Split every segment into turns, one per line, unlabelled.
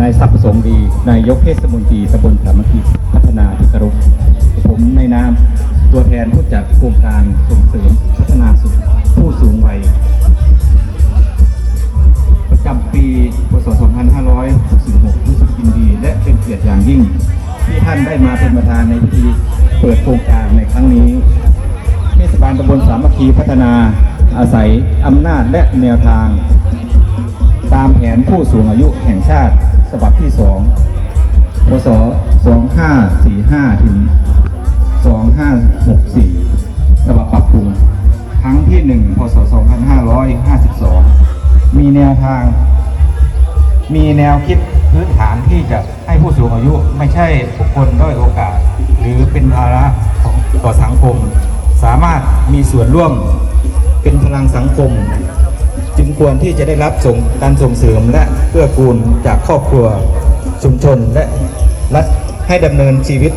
นายศักดิ์สงค์ดี นายกเทศมนตรีตำบลสามัคคีพัฒนาที่กรุผมในนามตัวแทนผู้จัดโครงการส่งเสริมพัฒนาสุขผู้สูงวัยประจำปีพศ 2566รู้สึกยินดี และเป็นเกียรติอย่างยิ่ง ที่ท่านได้มาเป็นประธานในพิธีเปิดโครงการในครั้งนี้ เทศบาลตำบลสามัคคีพัฒนาอาศัยอำนาจและแนวทาง ตามแผนผู้สูงอายุแห่งชาติ ฉบับที่2พศ2545 ถึง 2564 ฉบับปรับปรุงครั้งที่ 1 พศ 2552 มีแนวทาง มีแนวคิดพื้นฐานที่จะให้ผู้สูงอายุไม่ใช่บุคคลด้อยโอกาส หรือเป็นภาระของต่อสังคม สามารถมีส่วนร่วมเป็นพลังสังคม จึงควรที่จะได้รับส่งการส่งเสริมและเพื่อกูลจากครอบครัวชุมชนและรัฐให้ดำเนินชีวิต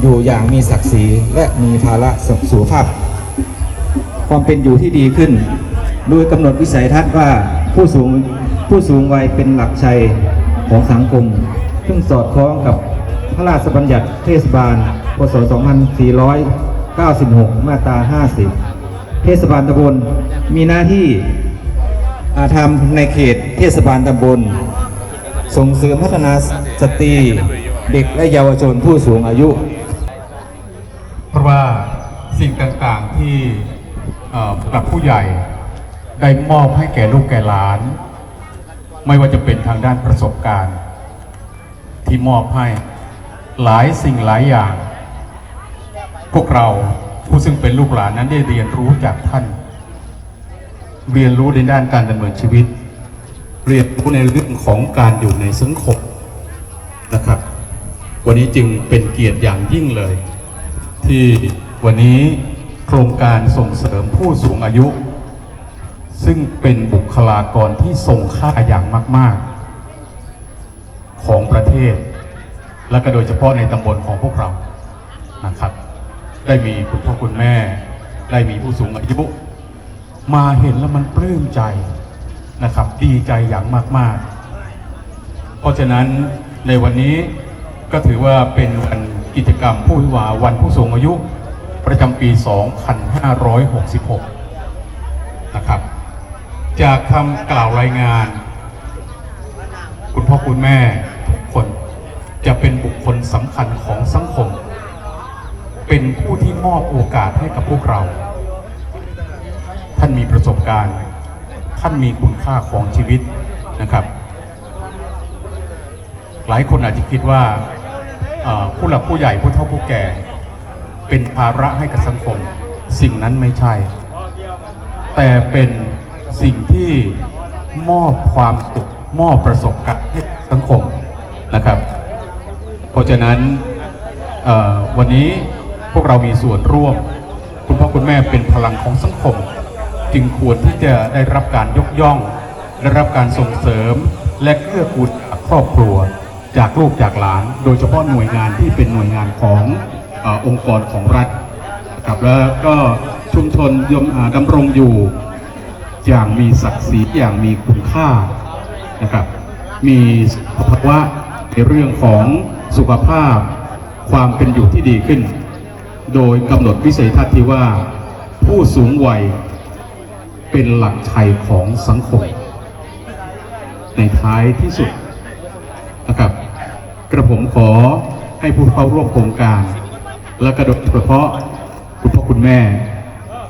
อยู่อย่างมีศักดิ์ศรีและมีภาระสุขภาพ ความเป็นอยู่ที่ดีขึ้น โดยกำหนดวิสัยทัศน์ว่าผู้สูงผู้สูงวัยเป็นหลักชัยของสังคม ซึ่งสอดคล้องกับพระราชบัญญัติเทศบาล พศ 2496 มาตรา 50 เทศบาลตำบลมีหน้าที่ ทำในเขตเทศบาลตำบล ส่งเสริมพัฒนาสตรีเด็กและเยาวชนผู้สูงอายุ
เพราะว่าสิ่งต่างๆที่ผู้หลักผู้ใหญ่ได้มอบให้แก่ลูกแก่หลาน ไม่ว่าจะเป็นทางด้านประสบการณ์ ที่มอบให้หลายสิ่งหลายอย่าง พวกเราผู้ซึ่งเป็นลูกหลานนั้นได้เรียนรู้จากท่าน เรียนรู้ในด้านการดำเนินชีวิต เรียนรู้ในเรื่องของการอยู่ในสังคมนะครับ วันนี้จึงเป็นเกียรติอย่างยิ่งเลย ที่วันนี้โครงการส่งเสริมผู้สูงอายุ ซึ่งเป็นบุคลากรที่ทรงค่าอย่างมาก ๆ ของประเทศ และก็โดยเฉพาะในตำบลของพวกเรานะครับ ได้มีคุณพ่อคุณแม่ ได้มีผู้สูงอายุ มาเห็นแล้วมันปลื้มใจนะครับ ดีใจอย่างมาก ๆ เพราะฉะนั้นในวันนี้ก็ถือว่าเป็นวันกิจกรรมผู้วิวาวันผู้สูงอายุประจำปี 2566 นะครับ จากคำกล่าวรายงาน คุณพ่อคุณแม่ทุกคนจะเป็นบุคคลสำคัญของสังคม เป็นผู้ที่มอบโอกาสให้กับพวกเรา ท่านมีประสบการณ์ ท่านมีคุณค่าของชีวิตนะครับ หลายคนอาจจะคิดว่าผู้หลักผู้ใหญ่ผู้เฒ่าผู้แก่ เป็นภาระให้กับสังคม สิ่งนั้นไม่ใช่ แต่เป็นสิ่งที่มอบความสุขมอบประสบการณ์ให้สังคมนะครับ เพราะฉะนั้นวันนี้พวกเรามีส่วนร่วม คุณพ่อคุณแม่เป็นพลังของสังคม จึงควรที่จะได้รับการยกย่อง ได้รับการส่งเสริม และเกื้อกูลครอบครัว จากลูกจากหลาน โดยเฉพาะหน่วยงานที่เป็นหน่วยงานของอองค์กรของรัฐครับแล้วก็ชุมชนยมอ่าดำรงอยู่ อย่างมีศักดิ์ศรีอย่างมีคุณค่านะครับ มีภาวะในเรื่องของสุขภาพ ความเป็นอยู่ที่ดีขึ้น โดยกำหนดวิสัยทัศน์ที่ว่าผู้สูงวัย เป็นหลักชัยของสังคม ในท้ายที่สุดนะครับกระผมขอให้ผู้เข้าร่วมโครงการ และกระโดยเฉพาะคุณพ่อคุณแม่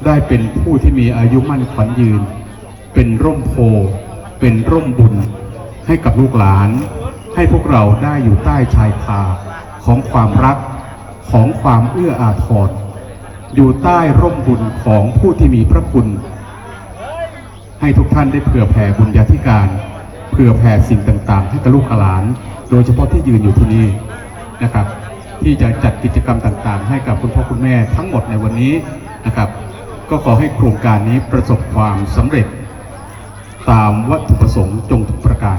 ได้เป็นผู้ที่มีอายุมั่นขวัญยืน เป็นร่มโพ เป็นร่มบุญ ให้กับลูกหลาน ให้พวกเราได้อยู่ใต้ชายคาของความรักของความเอื้ออาทรอยู่ใต้ร่มบุญของผู้ที่มีพระคุณ ให้ทุกท่านได้เผื่อแผ่บุญญาธิการ เผื่อแผ่สิ่งต่างๆ ให้กับลูกหลาน โดยเฉพาะที่ยืนอยู่ที่นี่นะครับ ที่จะจัดกิจกรรมต่างๆ ให้กับคุณพ่อคุณแม่ทั้งหมดในวันนี้นะครับ ก็ขอให้โครงการนี้ประสบความสำเร็จ ตามวัตถุประสงค์จงทุกประการ